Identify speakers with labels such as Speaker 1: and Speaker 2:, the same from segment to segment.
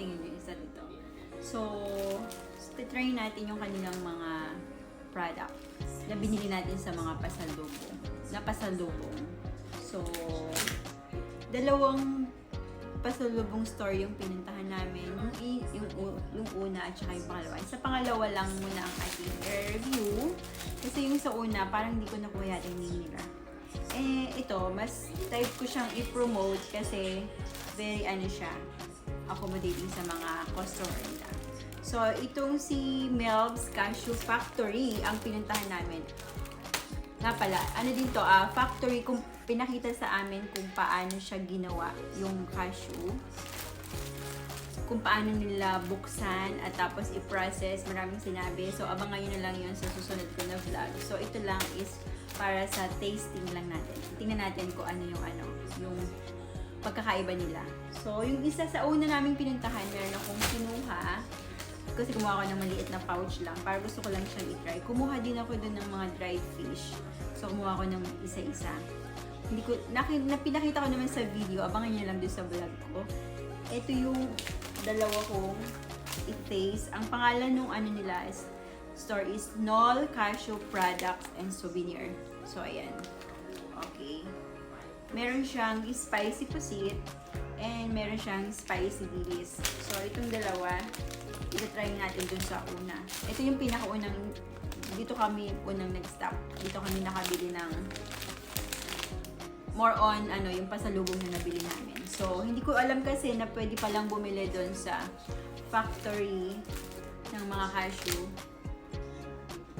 Speaker 1: patingin yung isa dito. So, titry natin yung kanilang mga products na binili natin sa mga pasalubong. Na pasalubong. So, dalawang pasalubong store yung pinuntahan namin. Yung, yung, yung una at saka yung pangalawa. Sa pangalawa lang muna ang ating review. Kasi yung sa una, parang hindi ko nakuha yata yung nila. Eh, ito, mas type ko siyang i-promote kasi very ano siya, accommodating sa mga customer nila. So, itong si Melv's Cashew Factory ang pinuntahan namin. Nga pala, ano din to, ah, factory, kung pinakita sa amin kung paano siya ginawa, yung cashew. Kung paano nila buksan at tapos i-process, maraming sinabi. So, abangan nyo na lang yun sa susunod ko na vlog. So, ito lang is para sa tasting lang natin. Tingnan natin kung ano yung ano, yung pagkakaiba nila. So, yung isa sa una naming pinuntahan, meron akong kinuha kasi kumuha ako ng maliit na pouch lang para gusto ko lang siyang i-try. Kumuha din ako dun ng mga dried fish. So, kumuha ako ng isa-isa. Hindi ko, naki, na, pinakita ko naman sa video, abangan niyo lang doon sa vlog ko. Ito yung dalawa kong i-taste. Ang pangalan nung ano nila is, store is Knoll Cashew Products and Souvenir. So, ayan. Okay. Meron siyang spicy pusit and meron siyang spicy dilis. So, itong dalawa, ito-try natin dun sa una. Ito yung pinakaunang, dito kami unang nag-stop. Dito kami nakabili ng more on ano yung pasalubong na nabili namin. So, hindi ko alam kasi na pwede palang bumili doon sa factory ng mga cashew.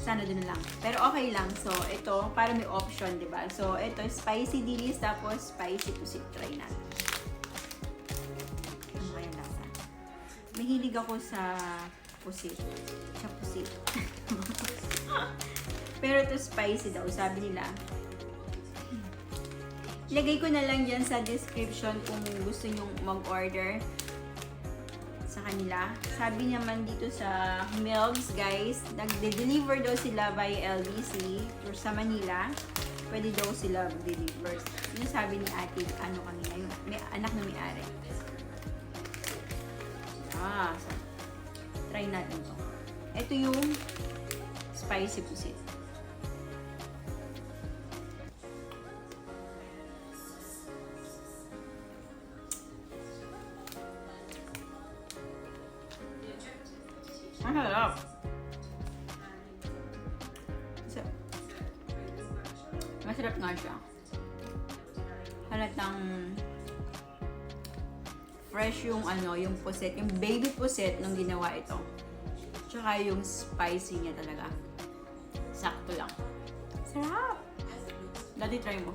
Speaker 1: Sana na lang. Pero okay lang. So, ito, para may option, di ba? So, ito, spicy dilis, tapos spicy pusit. Try natin. Ano kaya lasa? Mahilig ako sa pusit. Sa pusit. Pero ito spicy daw, sabi nila. Ilagay ko na lang dyan sa description kung gusto nyong mag-order kanila. Sabi naman dito sa Melvs, guys, nagde-deliver daw sila via LBC sa Manila. Pwede daw sila deliver. Yun sabi ni ate, ano kanina, yung may anak na may-ari. Ah, so, try natin to. Ito yung spicy pusit. So, masarap nga siya. Halatang fresh yung ano, yung puset, yung baby puset nung ginawa ito. Tsaka yung spicy niya talaga. Sakto lang. Sarap! Dati try mo.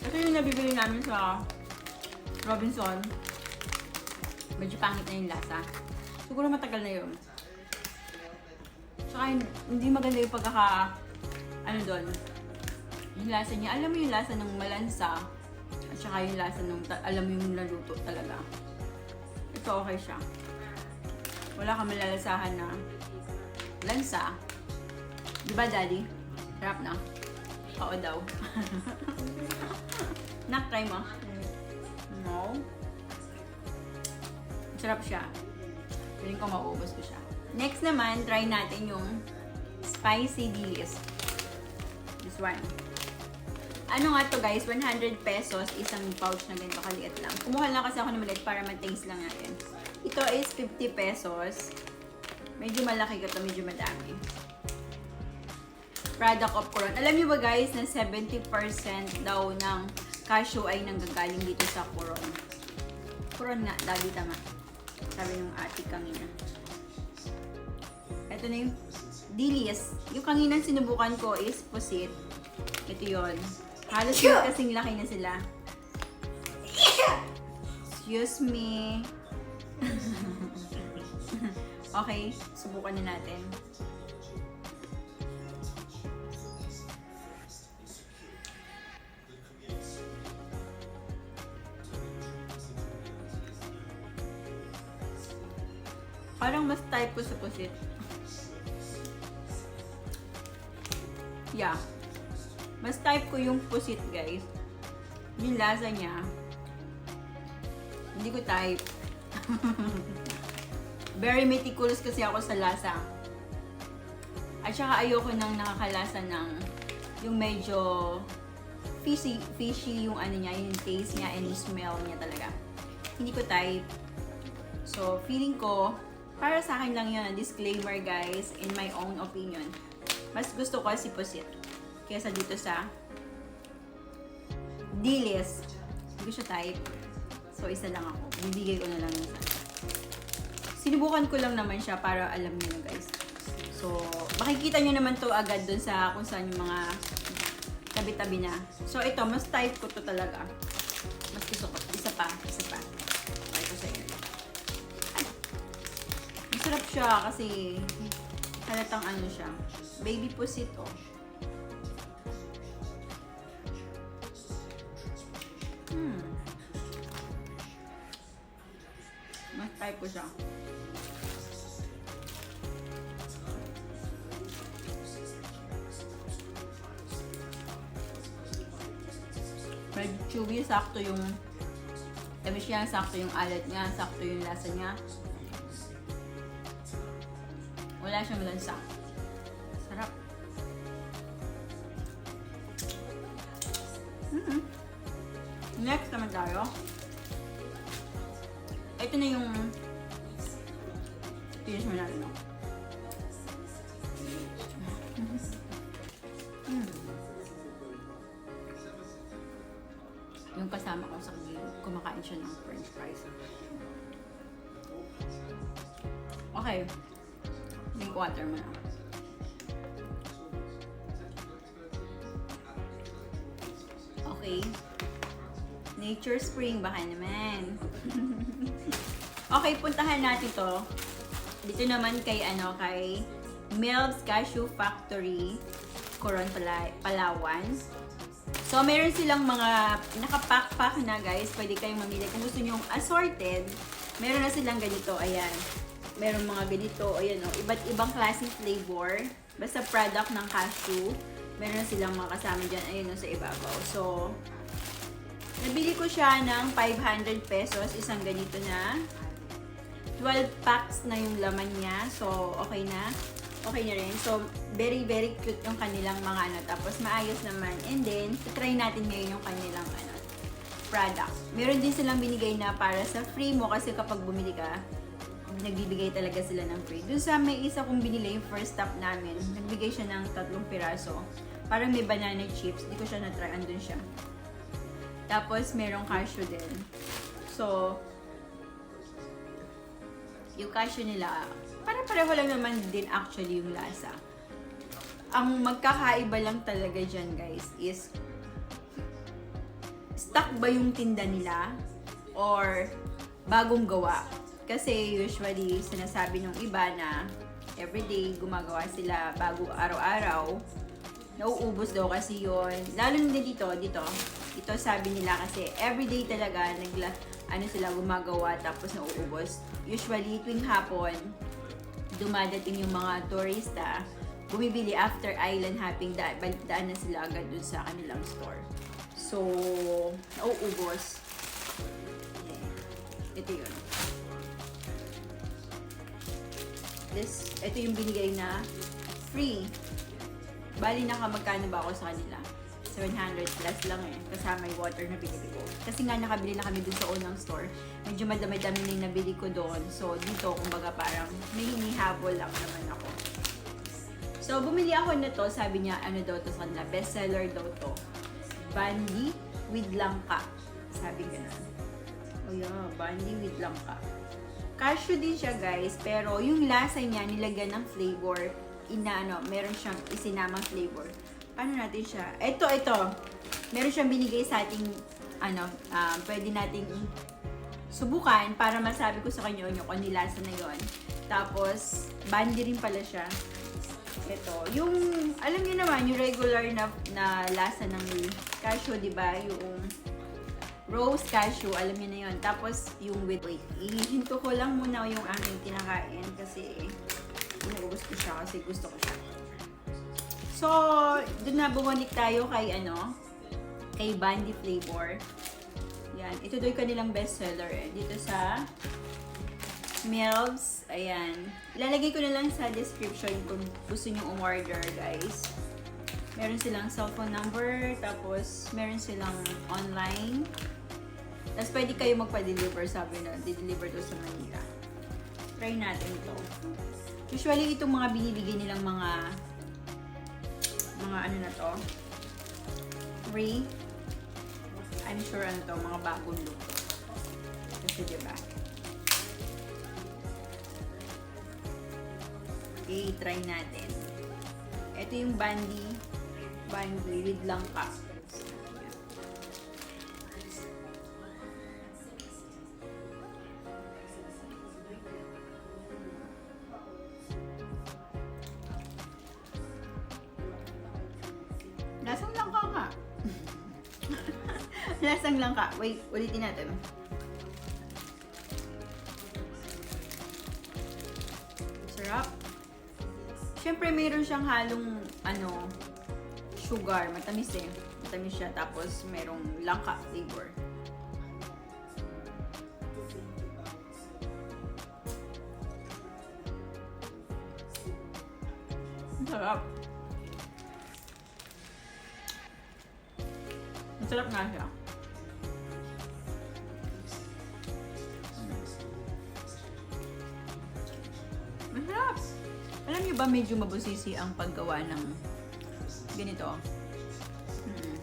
Speaker 1: Ito yung nabibili namin sa Robinson. Medyo pangit na yung lasa. Siguro matagal na yun. Tsaka hin- hindi maganda yung pagkaka... Ano doon? Yung lasa niya. Alam mo yung lasa ng malansa. At saka yung lasa ng... Alam mo yung naluto talaga. Ito okay siya. Wala kang malalasahan na lansa. Di ba, Daddy? Sarap na. Oo daw. Nak, try mo. Sarap siya. Feeling ko mauubos ko siya. Next naman, try natin yung spicy dilis. This one. Ano nga to guys, 100 pesos, isang pouch na ganito kaliit lang. Kumuha lang kasi ako ng maliit para ma-taste lang natin. Ito is 50 pesos. Medyo malaki ka to, medyo madami. Product of Coron. Alam niyo ba guys, na 70% daw ng cashew ay nanggagaling dito sa Coron. Coron nga, dali tama. Sabi ng ate kanina. Ito na yung dilis. Yung kanina sinubukan ko is pusit. Ito yon. Halos yeah. kasing laki na sila. Excuse me. okay, subukan na natin. Type ko sa pusit. Yeah. Mas type ko yung pusit, guys. yung lasa niya, hindi ko type. Very meticulous kasi ako sa lasa. At saka ayoko nang nakakalasa ng yung medyo fishy, fishy yung ano niya, yung taste niya and yung smell niya talaga. Hindi ko type. So, feeling ko, para sa akin lang yun, disclaimer guys, in my own opinion. Mas gusto ko si Pusit kesa dito sa Dilis. Hindi siya type. So, isa lang ako. Bibigay ko na lang isa. Sinubukan ko lang naman siya para alam niyo na guys. So, makikita niyo naman to agad dun sa kung saan yung mga tabi-tabi na. So, ito, mas type ko to talaga. Mas gusto ko. Isa pa, isa pa. Masarap siya kasi halatang ano siya. Baby pusit, oh. Hmm. Mas type ko siya. Medyo chewy, sakto yung tamis niya, sakto yung alat niya, sakto yung lasa niya. Wala siyang lansa. Sarap. Mhm. Next naman tayo. Ito na yung finish mo natin. No? Mm. Yung kasama ko sa kanya, kumakain siya ng french fries. Okay. Drink water mo na. Okay. Nature Spring, baka naman. okay, puntahan natin to. Dito naman kay ano, kay Mel's Cashew Factory, Coron Pala- Palawan. So, meron silang mga nakapack-pack na guys. Pwede kayong mamili. Kung gusto nyo assorted, meron na silang ganito. Ayan. Meron mga ganito. Ayan o. Iba't ibang klaseng flavor. Basta product ng cashew. Meron silang mga kasama dyan. Ayan o sa ibabaw. So, nabili ko siya ng 500 pesos. Isang ganito na. 12 packs na yung laman niya. So, okay na. Okay na rin. So, very, very cute yung kanilang mga ano. Tapos, maayos naman. And then, try natin ngayon yung kanilang ano, product. Meron din silang binigay na para sa free mo kasi kapag bumili ka, nagbibigay talaga sila ng free. Doon sa may isa kong binili, yung first stop namin, nagbigay siya ng tatlong piraso. Parang may banana chips. Di ko siya na-try. Andun siya. Tapos, merong cashew din. So, yung cashew nila, parang pareho lang naman din actually yung lasa. Ang magkakaiba lang talaga dyan guys is stuck ba yung tinda nila or bagong gawa. Kasi usually sinasabi ng iba na everyday gumagawa sila bago araw-araw. Nauubos daw kasi yon Lalo na dito, dito. Ito sabi nila kasi everyday talaga nagla ano sila gumagawa tapos nauubos. Usually tuwing hapon, dumadating yung mga turista, bumibili after island hopping, da daan na sila agad dun sa kanilang store. So, nauubos. Yeah. Ito yun. This, ito yung binigay na free. Bali naka magkano ba ako sa kanila? 700 plus lang eh. Kasama yung water na binili ko. Kasi nga nakabili na kami dun sa unang store. Medyo madami-dami na yung nabili ko doon. So, dito, kumbaga parang may hinihabol lang naman ako. So, bumili ako nito. Sabi niya, ano daw to sa kanila? Bestseller daw to. Bandi with langka. Sabi ganun. Oh yeah, bandi with langka. Cashew din siya guys, pero yung lasa niya nilagyan ng flavor, inaano, meron siyang isinamang flavor. Paano natin siya? Ito, ito. Meron siyang binigay sa ating, ano, um, pwede nating subukan para masabi ko sa kanya yung kung nilasa na yon. Tapos, bandi rin pala siya. Ito, yung, alam niyo naman, yung regular na, na lasa ng cashew, di ba? Yung rose cashew, alam niyo na yun. Tapos, yung with, wait, ihinto ko lang muna yung aking kinakain kasi inuubos ko siya kasi gusto ko siya. So, doon na bumalik tayo kay ano, kay Bandy Flavor. Yan. Ito yung kanilang bestseller eh. Dito sa Melvs. Ayan. Ilalagay ko na lang sa description kung gusto nyo umorder, guys. Meron silang cellphone number, tapos meron silang online. Tapos pwede kayo magpa-deliver, sabi na, di-deliver to sa Manila. Try natin ito. Usually, itong mga binibigay nilang mga mga ano na to, free. I'm sure ano to, mga bagong look. Kasi diba? Okay, try natin. Ito yung bandy. Bandy with langka. Wait, ulitin natin. Sarap. Siyempre, mayroon siyang halong, ano, sugar. Matamis eh. Matamis siya. Tapos, merong langka flavor. Masarap! Alam niyo ba medyo mabusisi ang paggawa ng ganito? Mm.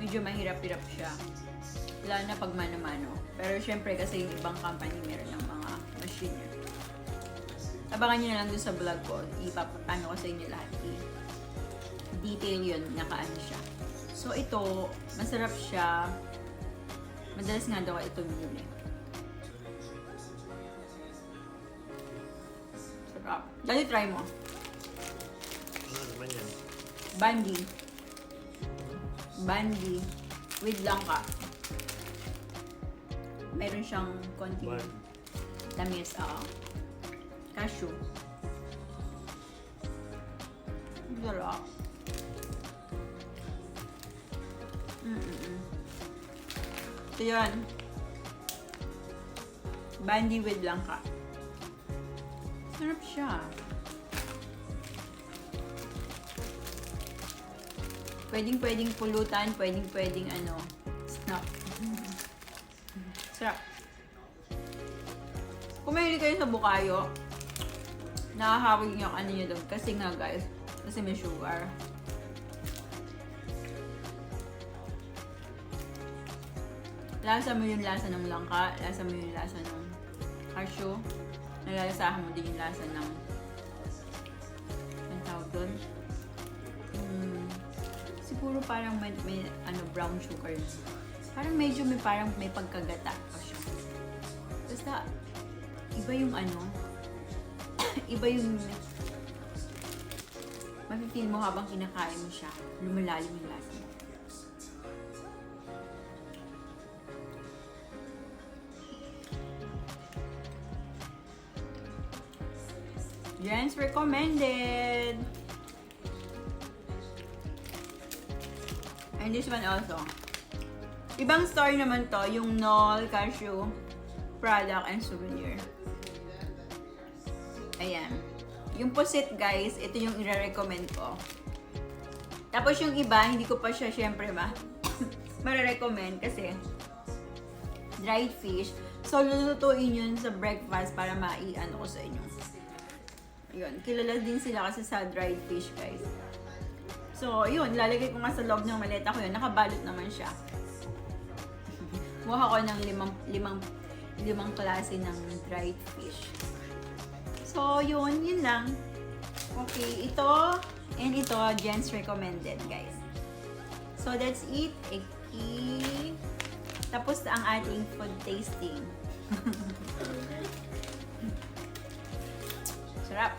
Speaker 1: Medyo mahirap-hirap siya. Lalo na pag mano-mano. Pero syempre kasi yung ibang company meron ng mga machine. Abangan nyo na lang dun sa vlog ko. Ipapapano ko sa inyo lahat. I-detail yun, nakaano siya. So ito, masarap siya. Madalas nga daw ito binili. Dali try mo.
Speaker 2: Ano naman yan?
Speaker 1: Bandi. Bandi. With langka. Meron siyang konting
Speaker 2: Ban.
Speaker 1: tamis. Oo. Cashew. Sarap. Mm-mm. Ito yun. Bandi with langka. Sarap siya. Pwedeng pwedeng pulutan, pwedeng pwedeng ano, snack. Sarap. Kung mahilig kayo sa bukayo, nakahawig yung ano nyo doon. Kasi nga guys, kasi may sugar. Lasa mo yung lasa ng langka, lasa mo yung lasa ng cashew, nalalasahan mo din yung lasa ng ang tawag doon? Hmm, siguro parang may, may ano, brown sugar. Parang medyo may parang may pagkagata pa siya. Basta, iba yung ano, iba yung mafe-feel mo habang kinakain mo siya. Lumalalim yung lasa recommended! And this one also. Ibang store naman to, yung Knoll Cashew product and souvenir. Ayan. Yung pusit, guys, ito yung i-recommend ko. Tapos yung iba, hindi ko pa siya syempre ba marirecommend kasi dried fish. So, lulutuin yun sa breakfast para mai-ano ko sa inyo. Yun, kilala din sila kasi sa dried fish, guys. So, yun, lalagay ko nga sa loob ng maleta ko yun. Nakabalot naman siya. Kumuha ko ng limang, limang, limang klase ng dried fish. So, yun, yun lang. Okay, ito and ito, Jen's recommended, guys. So, that's it. Okay. Tapos ang ating food tasting. Sarap.